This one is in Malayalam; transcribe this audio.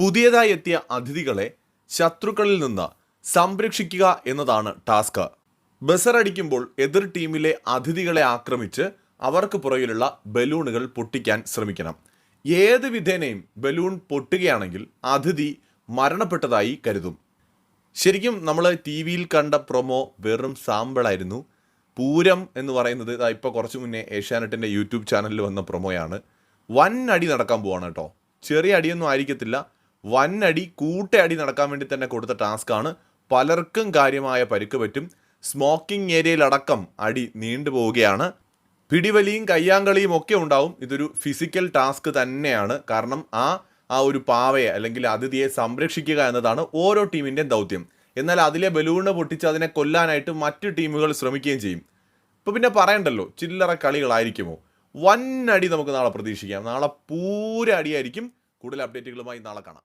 പുതിയതായി എത്തിയ അതിഥികളെ ശത്രുക്കളിൽ നിന്ന് സംരക്ഷിക്കുക എന്നതാണ് ടാസ്ക്. ബസർ അടിക്കുമ്പോൾ എതിർ ടീമിലെ അതിഥികളെ ആക്രമിച്ച് അവർക്ക് പുറകിലുള്ള ബലൂണുകൾ പൊട്ടിക്കാൻ ശ്രമിക്കണം. ഏത് വിധേനയും ബലൂൺ പൊട്ടുകയാണെങ്കിൽ അതിഥി മരണപ്പെട്ടതായി കരുതും. ശരിക്കും നമ്മൾ ടി വിയിൽ കണ്ട പ്രൊമോ വെറും സാമ്പിളായിരുന്നു. പൂരം എന്ന് പറയുന്നത് ഇപ്പോൾ കുറച്ച് മുന്നേ ഏഷ്യാനെറ്റിന്റെ യൂട്യൂബ് ചാനലിൽ വന്ന പ്രൊമോയാണ്. വൻ അടി നടക്കാൻ പോവാണ് കേട്ടോ. ചെറിയ അടിയൊന്നും ആയിരിക്കത്തില്ല. വൻ അടി കൂട്ടയടി നടക്കാൻ വേണ്ടി തന്നെ കൊടുത്ത ടാസ്ക്കാണ് പലർക്കും കാര്യമായ പരിക്ക് പറ്റും. സ്മോക്കിംഗ് ഏരിയയിലടക്കം അടി നീണ്ടു പോവുകയാണ്. പിടിവലിയും കയ്യാങ്കളിയും ഒക്കെ ഉണ്ടാവും. ഇതൊരു ഫിസിക്കൽ ടാസ്ക് തന്നെയാണ്. കാരണം ആ ആ ഒരു പാവയെ അല്ലെങ്കിൽ അതിഥിയെ സംരക്ഷിക്കുക എന്നതാണ് ഓരോ ടീമിന്റെയും ദൗത്യം. എന്നാൽ അതിലെ ബലൂണ് പൊട്ടിച്ച് അതിനെ കൊല്ലാനായിട്ട് മറ്റു ടീമുകൾ ശ്രമിക്കുകയും ചെയ്യും. ഇപ്പോൾ പിന്നെ പറയണ്ടല്ലോ ചില്ലറ കളികളായിരിക്കുമോ? വൻ അടി നമുക്ക് നാളെ പ്രതീക്ഷിക്കാം. നാളെ പൂര അടിയായിരിക്കും. കൂടുതൽ അപ്ഡേറ്റുകളുമായി നാളെ കാണാം.